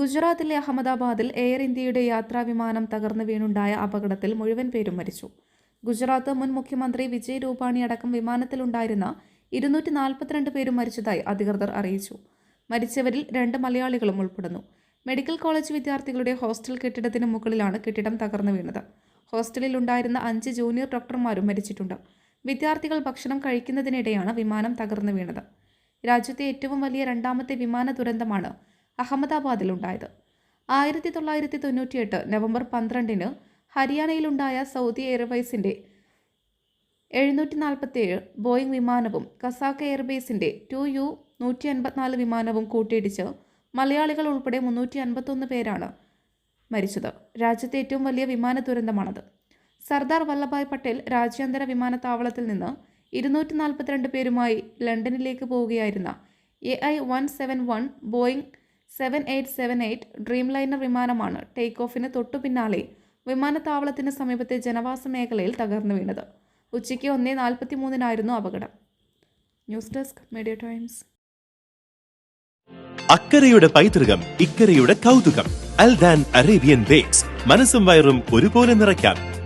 ഗുജറാത്തിലെ അഹമ്മദാബാദിൽ എയർ ഇന്ത്യയുടെ യാത്രാ വിമാനം തകർന്നു വീണുണ്ടായ അപകടത്തിൽ മുഴുവൻ പേരും മരിച്ചു. ഗുജറാത്ത് മുൻ മുഖ്യമന്ത്രി വിജയ് രൂപാണി അടക്കം വിമാനത്തിലുണ്ടായിരുന്ന ഇരുന്നൂറ്റി നാൽപ്പത്തിരണ്ട് പേരും മരിച്ചതായി അധികൃതർ അറിയിച്ചു. മരിച്ചവരിൽ രണ്ട് മലയാളികളും ഉൾപ്പെടുന്നു. മെഡിക്കൽ കോളേജ് വിദ്യാർത്ഥികളുടെ ഹോസ്റ്റൽ കെട്ടിടത്തിന് മുകളിലാണ് കെട്ടിടം തകർന്നു വീണത്. ഹോസ്റ്റലിൽ ഉണ്ടായിരുന്ന അഞ്ച് ജൂനിയർ ഡോക്ടർമാരും മരിച്ചിട്ടുണ്ട്. വിദ്യാർത്ഥികൾ ഭക്ഷണം കഴിക്കുന്നതിനിടെയാണ് വിമാനം തകർന്നു വീണത്. രാജ്യത്തെ ഏറ്റവും വലിയ രണ്ടാമത്തെ വിമാന ദുരന്തമാണ് അഹമ്മദാബാദിലുണ്ടായത്. ആയിരത്തി തൊള്ളായിരത്തി തൊണ്ണൂറ്റിയെട്ട് നവംബർ പന്ത്രണ്ടിന് ഹരിയാനയിലുണ്ടായ സൗദി എയർവേസിന്റെ എഴുന്നൂറ്റി നാൽപ്പത്തേഴ് ബോയിങ് വിമാനവും കസാക്ക് എയർബേസിന്റെ ടു യു നൂറ്റി അൻപത്തിനാല് വിമാനവും കൂട്ടിയിടിച്ച് മലയാളികൾ ഉൾപ്പെടെ മുന്നൂറ്റി അൻപത്തൊന്ന് പേരാണ് മരിച്ചത്. രാജ്യത്തെ ഏറ്റവും വലിയ വിമാന ദുരന്തമാണത്. സർദാർ വല്ലഭായ് പട്ടേൽ രാജ്യാന്തര വിമാനത്താവളത്തിൽ നിന്ന് ഇരുന്നൂറ്റി നാൽപ്പത്തിരണ്ട് പേരുമായി ലണ്ടനിലേക്ക് പോവുകയായിരുന്ന A I one seven one Boeing seven eight seven eight Dreamliner വിമാനമാണ് ടേക്ക് ഓഫിന് തൊട്ടു പിന്നാലെ വിമാനത്താവളത്തിന് സമീപത്തെ ജനവാസ മേഖലയിൽ തകർന്നു വീണത്. ഉച്ചയ്ക്ക് ഒന്നേ നാൽപ്പത്തി മൂന്നിനായിരുന്നു അപകടം. News desk media times. അക്കരയുടെ പൈതൃകം ഇക്കരയുടെ കൗതുകം അൽദാൻ അറേബ്യൻ ബേക്സ്. മനസ്സും വയറും ഒരുപോലെ നിറയ്ക്കാം.